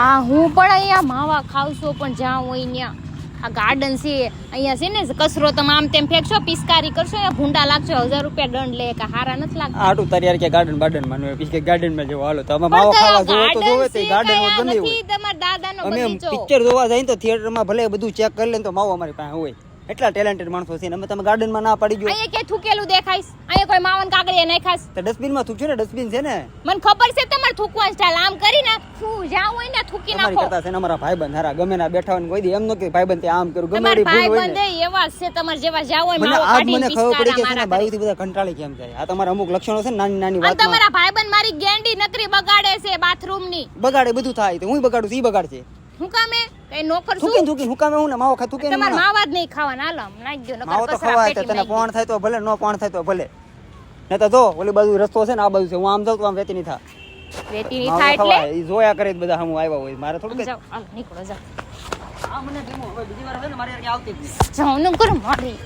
આ હું પણ અહીંયા માવા ખાવ છું પણ જ્યાં હોય ત્યાં. આ ગાર્ડન છે અહીંયા છે ને કચરો તમે આમ તેમ ફેંકશો પિસ્કારી કરશો એ ભૂંડા લાગશો હજાર રૂપિયા દંડ લે કે હારા નથી લાગતા. આટું તૈયાર કે ગાર્ડન બાર્ડનમાં કે ગાર્ડનમાં જેવો હાલો. તો અમે માવો ખાવા જોવો તો જોવે તે ગાર્ડનમાં ગમે હોય. તમારા દાદા નો બગીચો. પિક્ચર જોવા જઈએ તો થિયેટરમાં ભલે બધું ચેક કરી લે તો માવો અમારી પાસે હોય. એટલા ટેલેન્ટેડ માણસો છે અમે તમે ગાર્ડનમાં ના પડી ગયો. અહીંયા કે થૂકેલું દેખાઈશ અહીંયા કોઈ માવન કાગળિયા નાખાશ તો ડસ્ટબિનમાં થૂકજો ને ડસ્ટબિન છે ને? મને ખબર છે તમારે થૂકવાનું સ્ટાઈલ આમ કરીને? ફૂ જ્યાં નાખો થૂકી નાખો. કરતા છે ને અમારા ભાઈબંધ હારા ગમે ના બેઠા હોય કોઈ દી એમ ન કે ભાઈબંધ આમ કરું ગમે તમારા ભૂલ હોય ને. એવા છે તમાર જેવા જાવ હોય મારો કાઢી મને ખબર પડી કે છે ભાઈ થી બધા કંટાળી કેમ જાય. આ તમારા અમુક લક્ષણો છે નાની નાની વાત તમારા ભાઈબંધ મારી ગેંડી નકરી બગાડે છે બાથરૂમની બગાડે બધું થાય તો હું બગાડું ઈ બગાડશે. હું કામે? કઈ નોકર છું? થૂકીને થૂકીને હું કામે હું ને? માવો ખા થૂકે તમાર માવા જ નહીં ખાવાના. હાલો નાખ દો નકર માવો તો ખવાય તને પોણ થાય તો ભલે નો પોણ થાય તો ભલે. ને તો જો ઓલી બાજુ રસ્તો છે ને આ બાજુ છે. હું આમ જાઉં તો આમ વેતી નહીં થા. દો. રેતી ની થાય એટલે? ઈ જોયા કરે બધા હમું આવ્યા હોય. મારે થોડું કે જાઓ નીકળો જાવ આ મને હવે બીજી વાર હવે ને મારે આવતી જ નહીં. જાઓ ન કરો મારી.